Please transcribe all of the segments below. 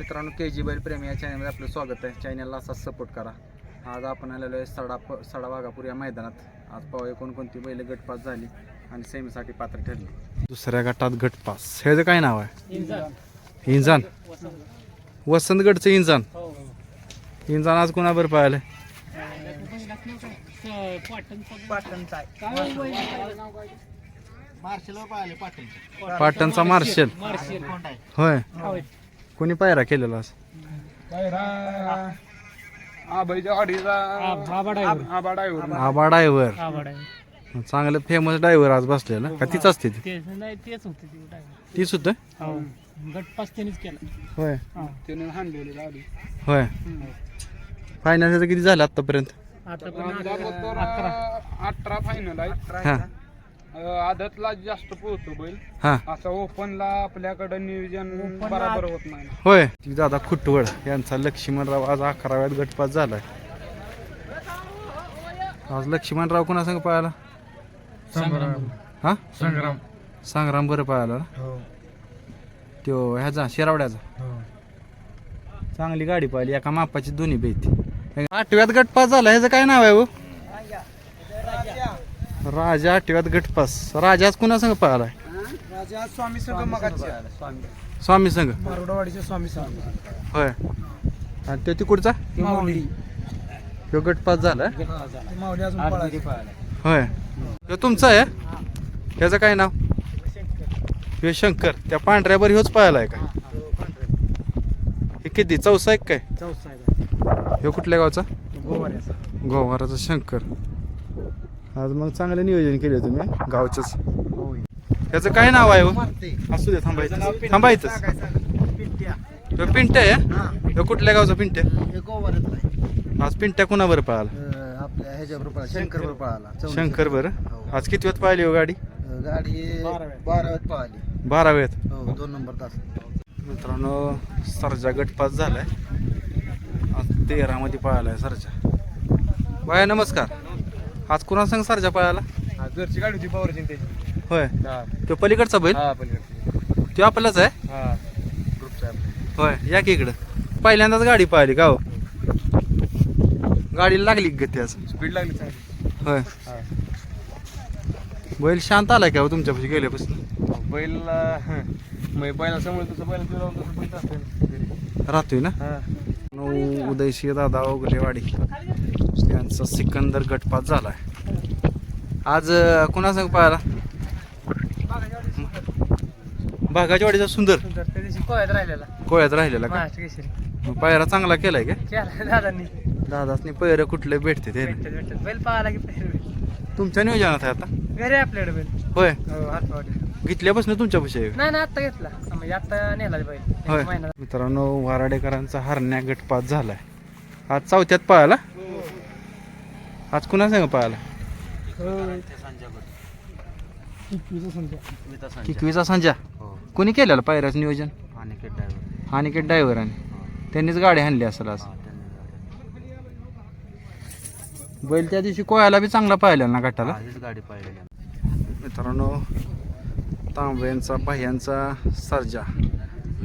मित्रांनो के जी बैल प्रेमी या चॅनलमध्ये आपलं स्वागत आहे. चॅनलला असाच सपोर्ट करा. आज आपण आलेलो आहे सडा प सडा वाघापूर या मैदानात. आज पाहूया कोणकोणती बैल गटपास झाली आणि सेमीसाठी पात्र ठरली. दुसऱ्या गटात गटपास. ह्याचं काय नाव आहे? इंजान. वसंतगडचं इंजान. इंजान आज कोणाबर पाहिलं? पाटणचा मार्शल. होय. कोणी पायरा केलेला आज आबा डायव्हर चांगलं फेमस डायव्हर आज बसलेला का तीच असते ती? तेच नाही तेच होते ते उठायला. तीच होतं? हो. गटपास त्यांनीच केला. होय. त्याने हाणलेली गाडी. होय. फायनल किती झालं आतापर्यंत? आता पण अकरा. अठरा फायनल आहे. हा. आदतला जास्त पोहोचतो बैल. हा. असं ओपनला आपल्याकडे नियोजन बरोबर होत नाही. होय. ती दादा खुटवड यांचा लक्ष्मणराव आज अकराव्यात गटपास झालाय आज लक्ष्मणराव कोणा संग पाहायला? हा? संग्राम. संग्राम बरं पाहायला ना? हो. त्यो ह्याचा शिरावड्याचा. चांगली गाडी पाहिली एका मापाची दोन्ही बेती आठव्यात गटपास झाला ह्याचं काय नाव आहे हो? राजा आठव्यात गटपास राजा आज कुणा संग पाहिलाय राजा स्वामी संघ मगाची स्वामी. संघ. मारोडवाडीचे स्वामी संघ. होय. आणि तो तिकडचा? माऊली. ह्यो गटपास झाला माऊली अजून पळायची. होय. ह्यो तुमचा आहे? ह्याचं काय नाव? ह्यो शंकर. त्या पांढऱ्यावर ह्योच पाहिलाय का? हे किती? चौसा एक काय? चौसा ह्यो कुठल्या गावचा? गोवाऱ्याचा. गोवाराचा शंकर. आज मग चांगलं नियोजन केले तुम्ही गावचंच. ह्याचं काय नाव आहे हो? असू दे थांबायचं थांबायचं पिंट्या. आहे? ह्यो कुठल्या गावचा पिंट्या आज पिंट्या कुणावर पळाला? आपल्या ह्याच्याबरोबर पळाला शंकर बरोबर पळाला शंकर बरं. आज किती वेळ पाहिली हो गाडी? गाडी बाराव्यात पळाली. बारा वेळात. हो दोन नंबर तास. मित्रांनो सरजा गटपास झालाय. आज तेरामध्ये पळालाय सरजा. बाय नमस्कार. आज कुणा संग सरजा पळाला घरची गाडी होती पवार त्याची. होय. तो पलीकडचा बैल? हा तो आपलाच आहे? हा ग्रुपचा होय या की इकडं. पहिल्यांदाच गाडी पाहिली का हो? गाडीला लागली का गती आज. स्पीड लागली चांगली. होय. हा. बैल शांत आलाय का हो तुमच्यापाशी गेल्यापासून? बैल मग बैला समोर तसं बैल फिरवलं तसं बैल असतं राहतोय ना? हा. नऊ उदयशी दादा ओगलेवाडी. यांचा सिकंदर गटपात झालाय. आज अं, कोणासंग पाहायला? बागाच्या वाडीचा सुंदर कोळ्यात राहिलेला. कोळ्यात राहिलेला का? पायरा चांगला केलाय का? दादांनी. दादासनी पैर कुठले भेटते ते? बैल पाहायला की. तुमच्या नियोजनात आहे आता? घरी आहे आपल्याकडे बैल. होय. हो हातवाडी घेतल्यापासून तुमच्यापाशी आहे का? नाही ना आत्ता घेतला. म्हणजे आत्ता नेला बैल. होय. एक महिना. मित्रांनो वाराडेकरांचा हरण्या गटपात झालाय. आज चौथ्यात पाहायला? आज कुणा सांग पाहायला? किकवीचा संजा कोणी केलेलं पायऱ्याचं नियोजन? अनिकेत ड्रायव्हराने त्यांनीच गाडी आणली असेल आज. बैल त्या दिवशी कोयाला बी चांगला पाहिला ना गटाला? गाडी मित्रांनो तांब्यांचा बाह्यांचा सर्जा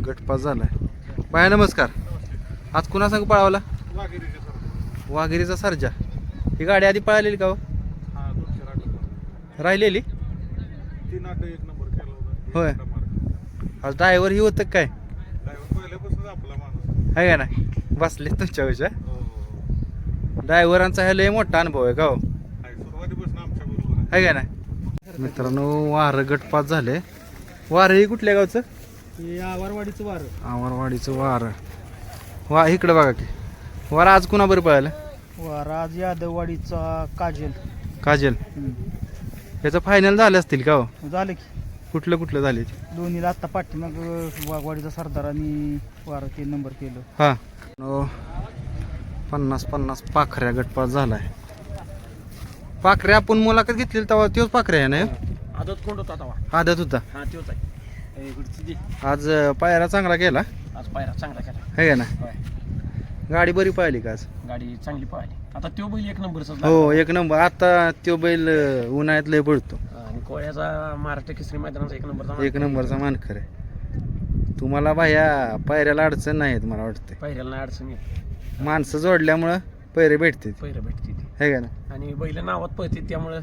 गटपास झालाय. बाया नमस्कार. आज कुणा संग पळावला? वाघिरीचा सर्जा. ही गाडी आधी पळालेली का हो? राहिलेली? तीन आठ एक नंबर केला होता. होय. आज ड्रायव्हर ही होतं काय? ड्रायव्हर पहिल्यापासून आपला माणूस. आहे का नाही? बसले तुमच्या विषय हो हो. ड्रायव्हरांचा ह्या लय मोठा अनुभव आहे का हो? आहे सुरुवातीपासून आमच्या बरोबर आहे. का नाही? मित्रांनो वार गटपास झाले वार ही कुठल्या गावचं? हे आवारवाडीचं वार. आवारवाडीचं वार. वा इकडं बघा की. वार आज कुणा बरं पळालं राज यादववाडीचा काजल. काजल? याचं फायनल झालं असतील का हो? झालं की. कुठलं कुठलं झाले दोन्हीला आत्ता पाठीमाग वाघवाडीचा सरदार आणि वारा तीन नंबर केलं. हा. पन्नास पन्नास पाखऱ्या गटपास झालाय. पाखऱ्या आपण मुलाखत घेतली तेव्हा तोच पाखऱ्या आहे ना? ह्यो? आदत कोण होता तवा आदत होता. हा तोच आहे. इकडची दे. आज अं, पायरा चांगला केला? आज पायरा चांगला केला. का ना? होय. गाडी बरी पाहिली का आज? गाडी चांगली पळाली आता तो बैल एक नंबरचा हो एक नंबर. आता तो बैल अं, उन्हाळ्यात लय पडतो आणि कोळ्याचा महाराष्ट्र केसरी मैदानाचा एक नंबरचा एक नंबरचा मानकर. आहे तुम्हाला बाह्या पायऱ्याला अडचण नाही येत मला वाटतं पहिल्याला नाही अडचण येत माणसं जोडल्यामुळं पैरे भेटते पहिलं भेटते ती हे का ना आणि बैल नावात पळते त्यामुळं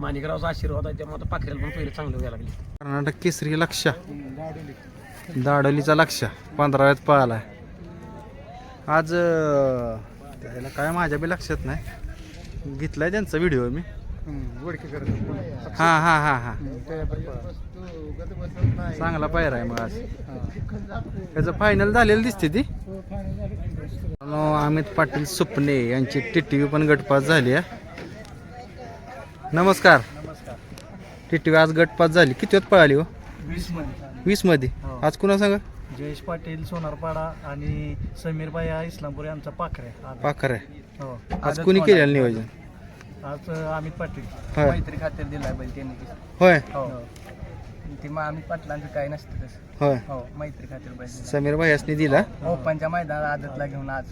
माणिकरावचा आशीर्वाद आहे त्यामुळे आता पाखरेला पण पहिले चांगलं व्हायला लागले. कर्नाटक केसरी लक्ष दाडोलीचा लक्ष पंधराव्यात पळाला आज त्याला काय माझ्या बी लक्षात नाही. घेतलाय त्यांचा व्हिडिओ मी. हा हा हा हा. चांगला पायरा आहे मग आज. त्याचं फायनल झालेलं दिसते ती. अमित पाटील सुपणे यांची टिटवी पण गटपास झाली आहे नमस्कार. टिटवी आज गटपास झाली. किती वेळ पळाली हो? वीसमध्ये वीसमध्ये हो. आज कुणा सांगा जयेश पाटील सोनारपाडा आणि समीर भाई हा इस्लामपूर यांचा पाखरे पाखर आहे. हो. आज कुणी केलेलं नियोजन? आज अं, अमित पाटील. होय. मैत्री खात्यात दिलाय बैल त्यांनी. होय. हो. ते मग आम्ही पाटलांचं काय नसतं तसं. होय. हो मैत्री खात्यात बैल समीर भाईसनी दिला? ओपनच्या मैदानात आदतला घेऊन आज.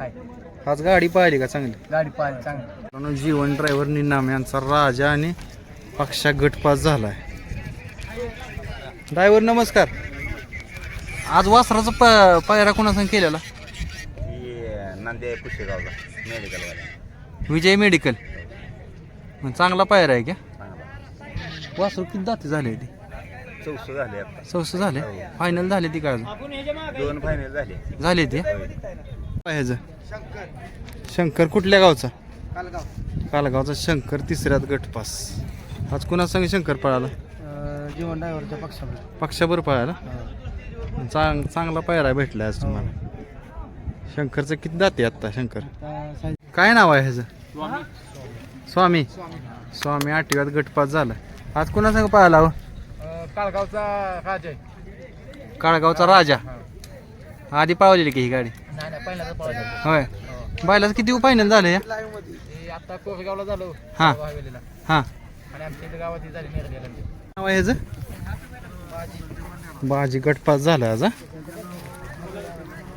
हाय. आज गाडी पाहिली का चांगली? गाडी पाहिली चांगली. मित्रांनो, जीवन ड्रायव्हर निनाम यांचा राजा आणि पक्षा गटपास झालाय. ड्रायव्हर नमस्कार. आज वासराचा प पायरा कोणासंग केलेला? नांदे पुशेगावला विजय मेडिकल मग चांगला पायरा आहे का? वासरू किती दाते झाले ती? चौस झाले आता. चौस झाले? फायनल झाले ती काय दोन फायनल झाले. झाले ते? ह्याचं शंकर कुठल्या गावचा? कालगावचा शंकर तिसऱ्यात गटपास आज कुणा संग शंकर पळाला? जीवन ड्रायव्हरच्या पक्षावर. पक्षाबर पळाला? चांग चांगला पायरा भेटला आज तुम्हाला. शंकरचं किती जाते आत्ता शंकर? काय नाव आहे ह्याचं? स्वामी. स्वामी आठव्यात गटपास झाला. आज कुणा संग पळाला हो काळगावचा राज काळगावचा राजा. आधी पळवलेली की ही गाडी? नाही नाही पहिल्यांदा होय. बायलाच किती फायनल झालं या? आता कोरेगावला झालो. हा. हा. आणि आमच्या इथं गावात झाली निर्देला नाव आहे ह्याचं? बाजी गटपास झाला आज भाजी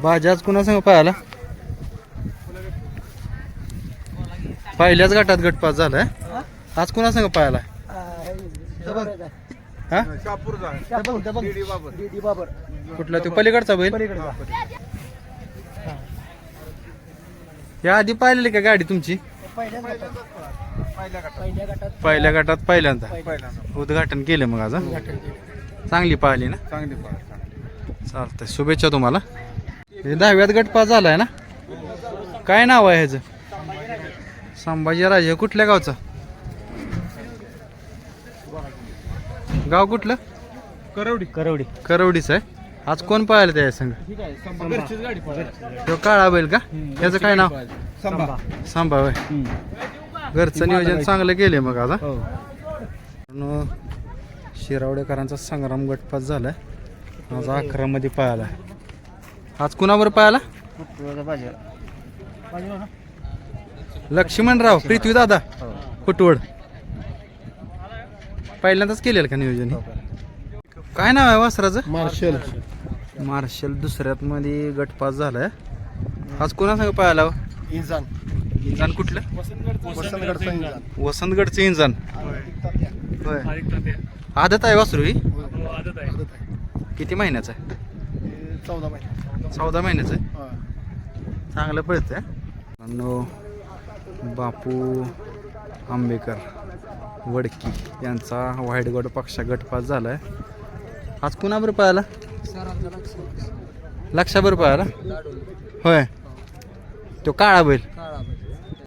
बाजी आज कुणा संग पाहायला? पहिल्याच गटात गटपास झालाय. आज कुणा संग पाहायला? कुठला तो? पलीकडचा बैल? या आधी पाहिलेली का गाडी तुमची? पहिल्या गटात पहिल्यांदा. उद्घाटन केलं मग आज चांगली पाहिली ना? चांगली चालतंय शुभेच्छा तुम्हाला. हे दहाव्यात गट पास झालाय ना? काय नाव आहे ह्याचं? संभाजीराजे कुठल्या गावचा? गाव कुठलं? करवडी. करवडी. करवडीच आहे. आज कोण पाहिलं त्या संघ? घरचीच गाडी पळाली. तो काळा बैल का? त्याचं काय नाव? संभा. सांभाळ. घरचं नियोजन चांगलं केलंय मग आज हा? शिरावडेकरांचा संग्राम गटपास झालाय. आज अकरा मध्ये पळाला. आज कुणावर पळाला? लक्ष्मणराव पृथ्वी दादा कुटवड. पहिल्यांदाच केलेलं का नियोजन? काय नाव आहे वासराचं? मार्शल. मार्शल दुसऱ्यात मध्ये गटपास झालाय. आज कोणा सांग पळाला हो? इंजान इंजान कुठलं? वसंतगडचा इंजान वसंतगडचं इंजान होय. आदत आहे वासरू ही? आदत आहे. किती महिन्याचं आहे? चौदा महिने. चौदा महिन्याचं आहे? चांगलं पळतंय मित्रांनो बापू आंबेकर वडकी यांचा वाईटगड पक्षा गटपास झालाय. आज कुणाबरोबर पळाला? लक्षाबरोबर पळाला? होय. तो काळा बैल.